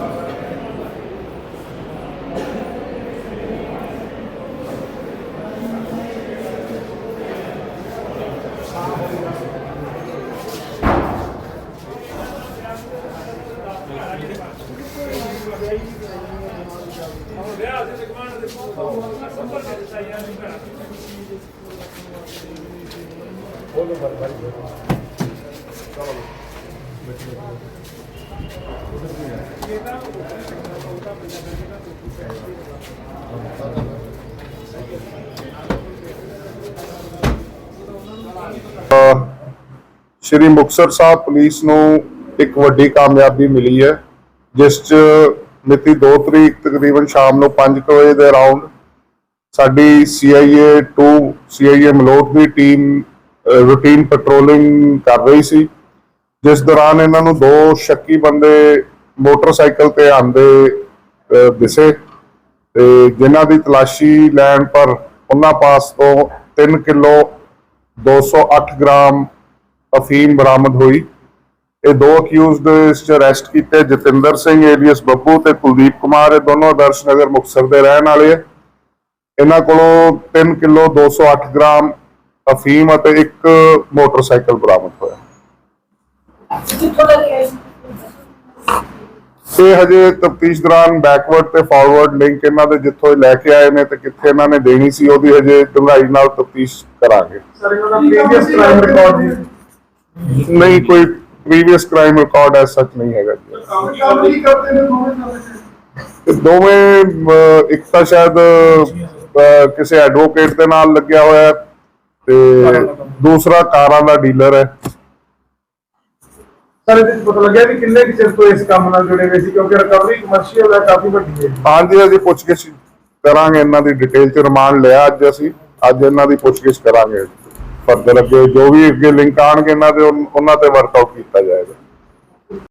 ਅਹ ਸ਼੍ਰੀ Muktsar Sahib police ਨੂੰ ਇੱਕ ਵੱਡੀ ਕਾਮਯਾਬੀ ਮਿਲੀ ਹੈ, ਜਿਸ 'ਚ ਮਿਤੀ 2 ਤਰੀਕ ਤਕਰੀਬਨ ਸ਼ਾਮ ਨੂੰ 5 ਵਜੇ ਦੇ ਅਰਾਊਂਡ ਸਾਡੀ CIA 2 CIA ਮਲੋਟ ਦੀ ਟੀਮ ਰੂਟੀਨ ਪੈਟਰੋਲਿੰਗ ਕਰ ਰਹੀ ਸੀ, ਜਿਸ ਦੌਰਾਨ ਇਹਨਾਂ ਨੂੰ ਦੋ ਸ਼ੱਕੀ ਬੰਦੇ ਮੋਟਰਸਾਈਕਲ ਤੇ ਆਂਦੇ ਅਹ, ਦਿਸੇ ਤੇ ਜਿਨ੍ਹਾਂ ਦੀ ਤਲਾਸ਼ੀ ਲੈਣ ਪਰ ਉਹਨਾਂ ਪਾਸ ਤੋਂ 3 ਕਿਲੋ 208 ਗ੍ਰਾਮ ਅਫੀਮ ਬਰਾਮਦ ਹੋਈ। ਇਹ ਦੋ ਅਕਿਊਜ਼ਡ ਇਸ ਚ ਅਰੈਸਟ ਕੀਤੇ। ਜਤਿੰਦਰ ਸਿੰਘ ਏਲੀਅਸ ਬੱਬੂ ਤੇ ਕੁਲਦੀਪ ਕੁਮਾਰ ਇਹ ਦੋਨੋਂ ਆਦਰਸ਼ ਨਗਰ ਮੁਕਤਸਰ ਦੇ ਰਹਿਣ ਵਾਲੇ ਹੈ ਇਹਨਾਂ ਕੋਲੋਂ 3 ਕਿਲੋ 208 ਗ੍ਰਾਮ ਅਫੀਮ ਅਤੇ ਇੱਕ ਮੋਟਰਸਾਈਕਲ ਬਰਾਮਦ ਹੋਇਆ। ਇਹ ਹਜੇ ਤਫਤੀਸ਼ ਦੌਰਾਨ ਬੈਕਵਰਡ ਤੇ ਫਾਰਵਰਡ ਲਿੰਕ ਇਹਨਾਂ ਦੇ ਜਿੱਥੋਂ ਇਹ ਲੈ ਕੇ ਆਏ ਨੇ ਤੇ ਕਿੱਥੇ ਇਹਨਾਂ ਨੇ ਦੇਣੀ ਸੀ ਉਹਦੀ ਹਜੇ ਡੂੰਘਾਈ ਨਾਲ ਤਫਤੀਸ਼ ਕਰਾਂਗੇ। ਸਰ ਇਹਨਾਂ ਦਾ ਪ੍ਰੀਵੀਅਸ ਕ੍ਰਾਈਮ ਰਿਕਾਰਡ ਜੀ ਨਹੀਂ ਕੋਈ ਪ੍ਰੀਵੀਅਸ ਕ੍ਰਾਈਮ ਰਿਕਾਰਡ ਐਸ ਸੱਚ ਨਹੀਂ ਹੈਗਾ ਜੀ। ਦੋਵੇਂ? ਤੇ ਇੱਕ ਤਾਂ ਸ਼ਾਇਦ ਕਿਸੇ ਐਡਵੋਕੇਟ ਦੇ ਨਾਲ ਲੱਗਿਆ ਹੋਇਆ ਤੇ ਦੂਸਰਾ ਕਾਰਾਂ ਦਾ ਡੀਲਰ ਹੈ। ਸਰ ਇਹਦੇ ਵਿੱਚ ਪਤਾ ਲੱਗਿਆ ਵੀ ਕਿੰਨੇ ਕੁ ਚਿਰ ਤੋਂ ਇਸ ਕੰਮ ਨਾਲ ਜੁੜੇ ਹੋਏ ਸੀ, ਕਿਉਂਕਿ ਰਿਕਵਰੀ ਕਮਰਸ਼ੀਅਲ ਹੈ, ਕਾਫੀ ਵੱਡੀ ਹੈ। ਹਾਂਜੀ, ਅਸੀਂ ਪੁੱਛਗਿੱਛ ਕਰਾਂਗੇ ਇਹਨਾਂ ਦੀ ਡਿਟੇਲ ਚ ਰਿਮਾਂਡ ਲਿਆ ਅੱਜ ਅਸੀਂ, ਅੱਜ ਇਹਨਾਂ ਦੀ ਪੁੱਛਗਿੱਛ ਕਰਾਂਗੇ। ਫਰਦਰ ਅੱਗੇ ਜੋ ਵੀ ਅੱਗੇ ਲਿੰਕ ਆਣਗੇ ਇਹਨਾਂ ਦੇ, ਉਨ- ਉਹਨਾਂ ਤੇ ਵਰਕਆਊਟ ਕੀਤਾ ਜਾਵੇ।